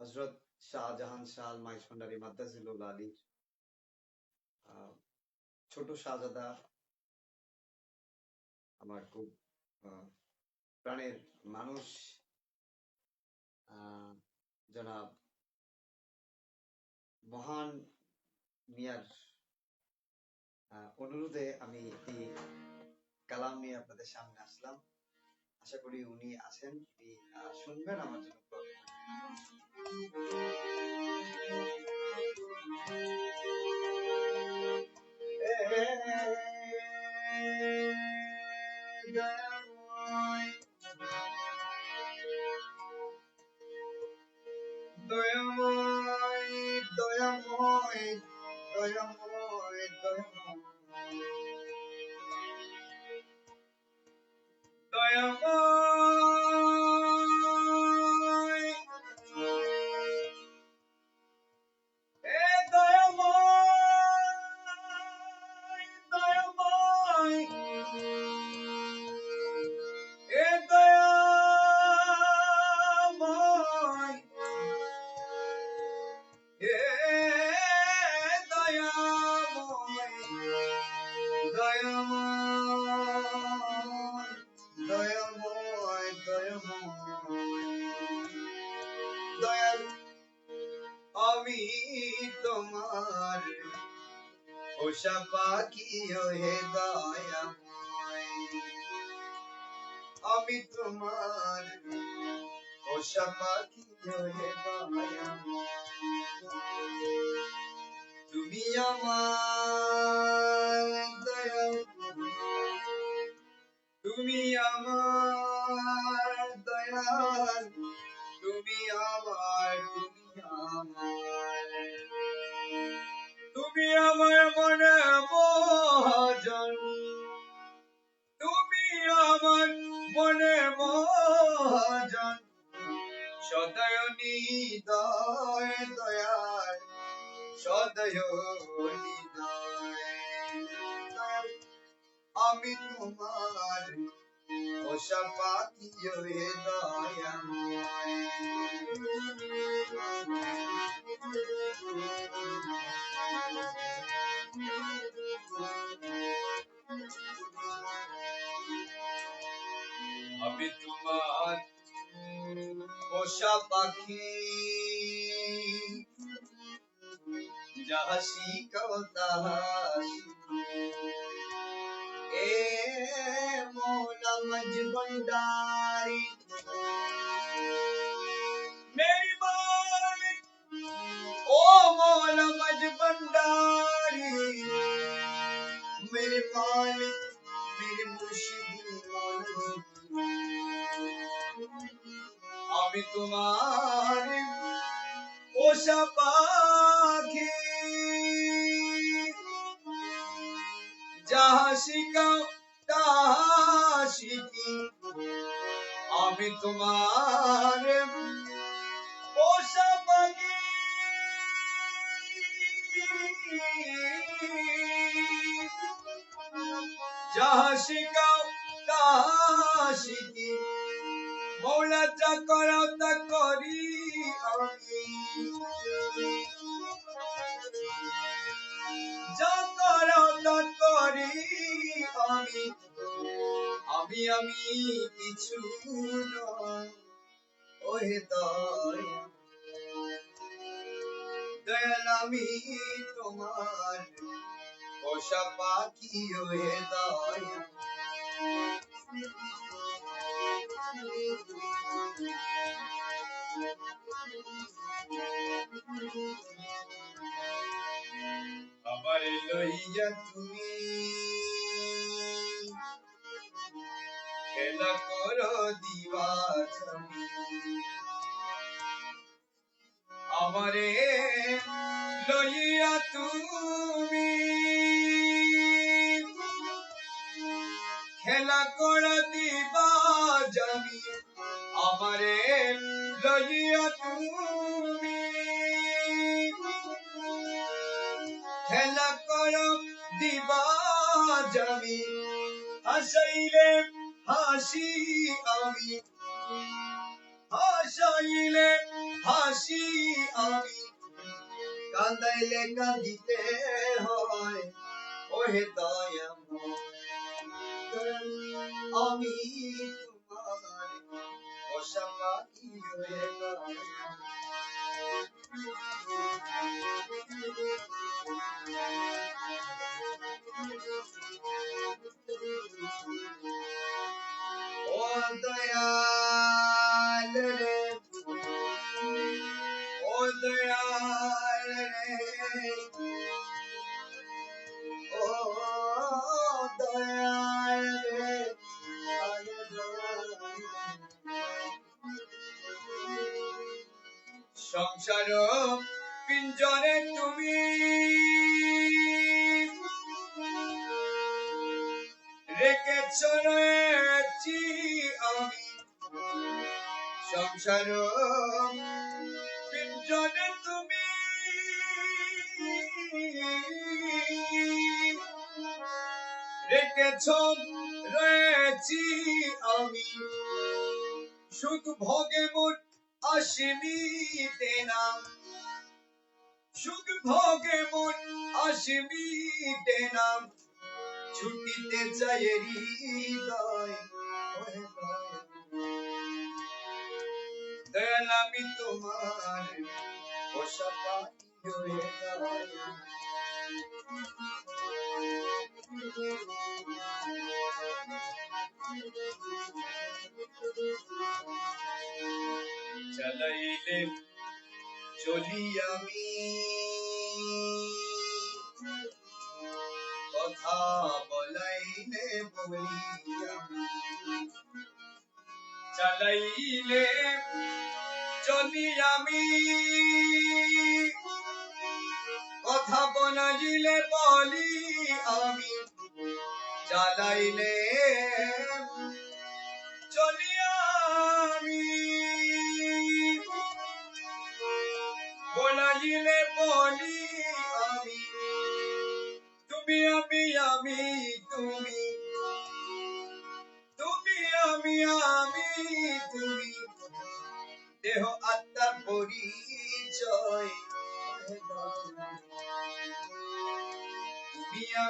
হজরত শাহজাহান শাহ মাইজ ভান্ডারি মাদ্দাজিলুল আলীর ছোট শাহজাদা আমার খুব প্রাণের মানুষ। জনাব মহান মিয়ার অনুরোধে আমি একটি কালাম নিয়ে আপনাদের সামনে আসলাম। আশা করি উনি আছেন শুনবেন আমার জন্য দোয়া করবেন। পাখি হে দয়াময়। আমি তোমার ওষা পাখি হে তুমি আমার তুমি আমার দয়াল আমি তোমার ওষা পাখি হে আমি তোমার পোষা পাখি جہسی کو تلاشی اے مولا مجبنداری میری مالک او مولا میرے مالک میری مرشدی مالک تمہاری তোমার ওষা যাহা শিখাও, তাহা শিখি। আমি তোমার পোষা পাখি। যাহা শিখাও, তাহা শিখি। মৌলা যা করাও তা করি আমি। করি আমি আমি আমি কিছু ওহে দয়া দয়াল আমি তোমার পোষা পাখি ওহে দয়া। তুমি। খেলা করো দিবা আমারে লইয়া তুমি। খেলা করা দিবা জানি। আমারে লইয়া তুমি। খেলা দিবা জানি, হাসাইলে হাসি আমি। হাসাইলে হাসি আমি। কান্দাইলে কান্দিতে হয়, ওহে দয়া আমি তোমার অসামাই হয়ে dayalere O dayalere O dayalere Şamşarım fincan et পিঞ্জরে তুমি। রেখেছ রয়েছি আমি। সুখ ভোগে মোট অসীমিতে নাম সুখ ভোগে মোট অসীমিতে নাম ছুটিতে চাই হৃদয়। দয়াল আমি তোমার পোষা পাখি হয়ে চলি আমি। কথা বলাইলে বলি আমি। চালাইলে চলি আমি কথা বনাজিলে বলি আমি চালাইলে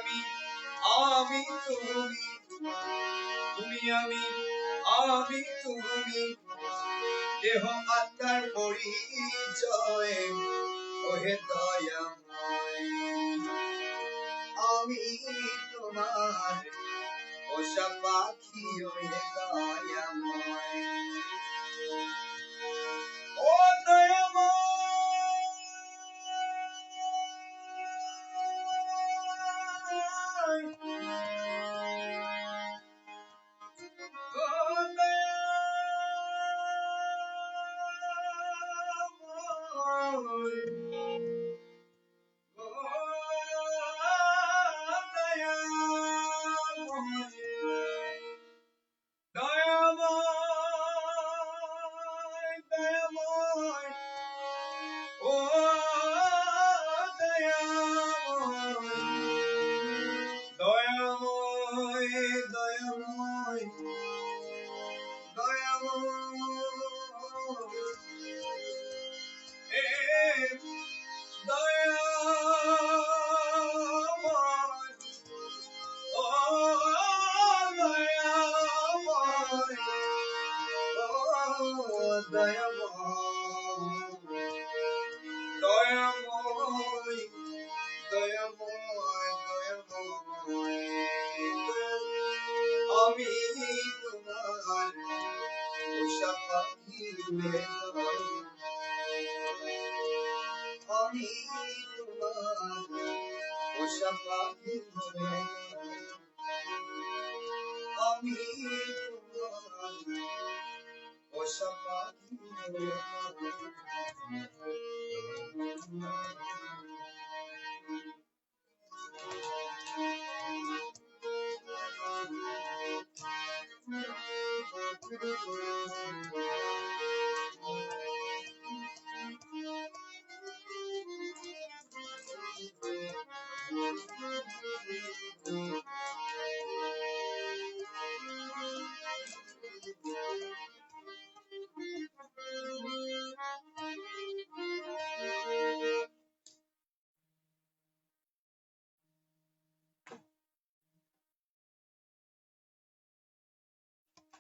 আমি আমি তুমি তুমি আমি আমি, তুমি, দেহ আত্মার পরিচয়, ওহে দয়াময়। আমি তোমার পোষা পাখি, ওহে দয়াময়। দয়াময় দয়াময় দয়াময় দয়াময় আমি তোমার পোষা পাখি হয়ে গেলাম। আমি তোমার পোষা পাখি হয়ে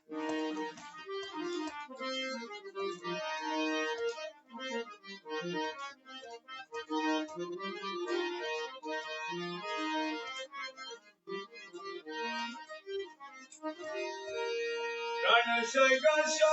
গেলাম। আমি তোমার পোষা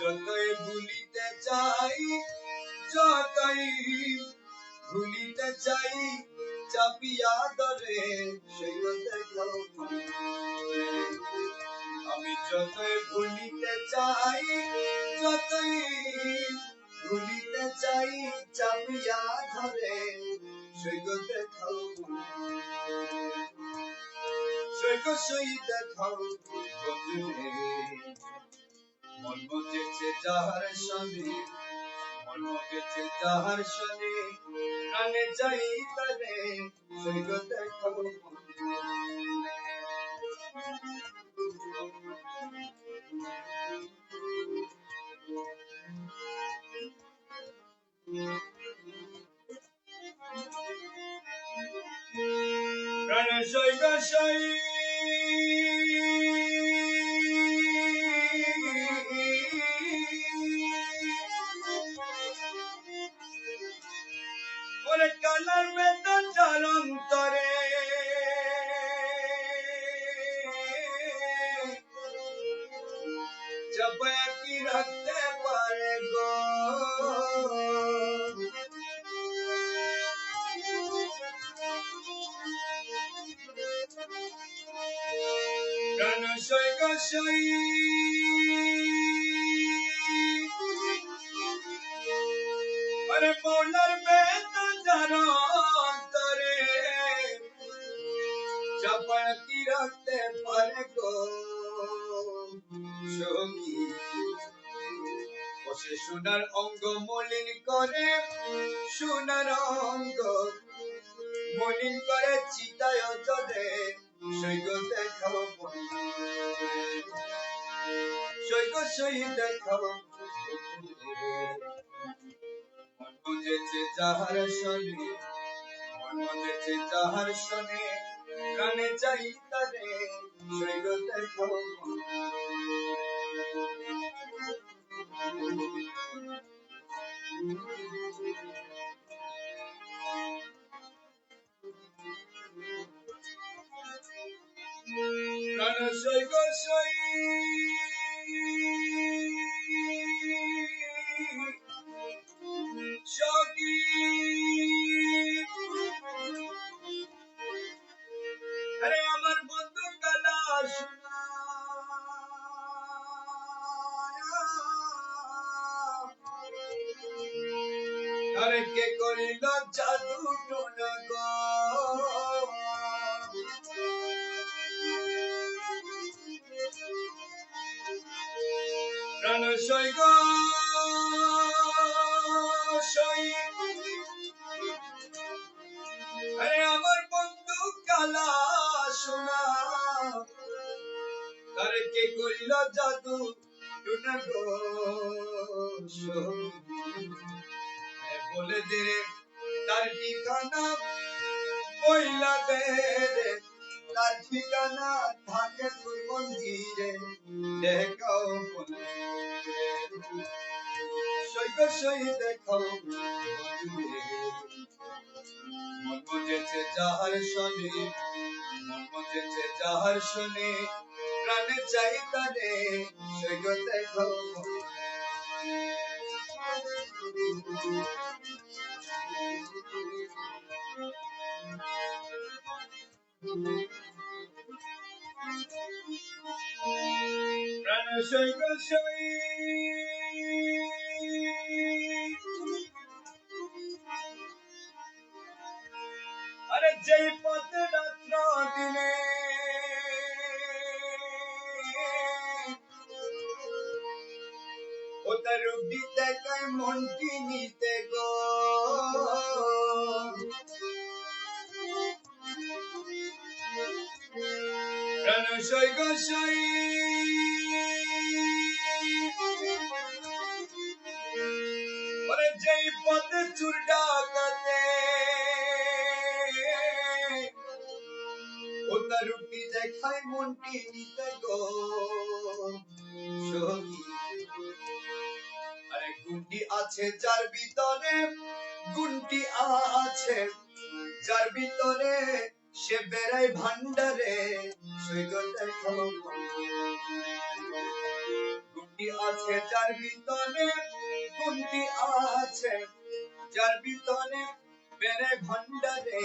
যতই ভুলিতে চাই, যতই ভুলিতে চাই, চাপিয়া ধরে সেই আমি যতই ভুলিতে চাই, যতই ভুলিতে চাই, চাপিয়া ধরে সৈগ দেখাও সৈগ সই দেখাও মন বুঝেছে যাহার সনে মন বুঝেছে যাহার সনে প্রাণে যাই তারে সৈগ দেখাও প্রাণ সৈগ সই চাপায়া কি রাখতে পারে গো? প্রাণ সৈগ সই আরে মৌলার বেতন যার অন্তরে। চাপায়া কি রাখতে পারে গো? সঙ্গী বসে সোনার অঙ্গ মলিন করে, সোনার অঙ্গ। মলিন করে চিতায় চলে সৈগ দেখাও সই দেখাও যাহার শনি চাই তারে প্রাণ সৈগ সই বন্ধু কালা সোনা তারে কে করি ছিল জাদু বলে দে, তার ঠিকানা কইলা দে তার ঠিকানা থাকে তোর মন্দিরে, দেখাও বলে সৈক সই দেখাও মন বুঝেছে যাহার শনি, মন বুঝেছে যাহার শনি প্রাণে চাই তারে সৈক দেখাও প্রাণ সৈক রূপটি দেখায় মনটি নিতে গো। যেই পথে চুর ডাকাতে ও তার রূপটি দেখায় মনটি নিতে গো। আছে যার ভিতরে গুণটি আছে, যার ভিতরে সে বেড়ায় ভান্ডারে গুণটি আছে যার ভিতরে গুণটি আছে, যার ভিতরে ভান্ডারে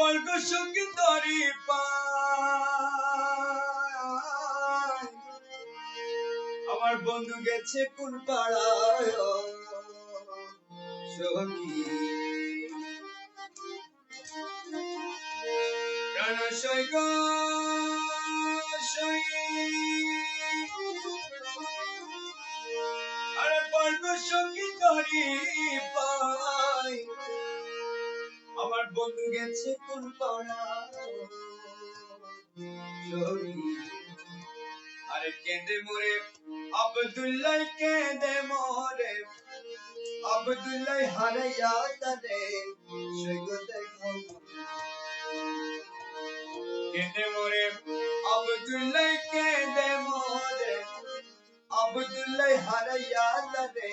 বর্গ সঙ্গে তরি আমার বন্ধু গেছে কোন পাড়ায় সখী সই আরে বর্গ তরি পায়। আমার বন্ধু গেছে কোন পাড়া আরে কেঁদে মরে, আবদুল্লাহ কেঁদে হারাইয়া তারে কেঁদে কেঁদে হারাইয়া তারে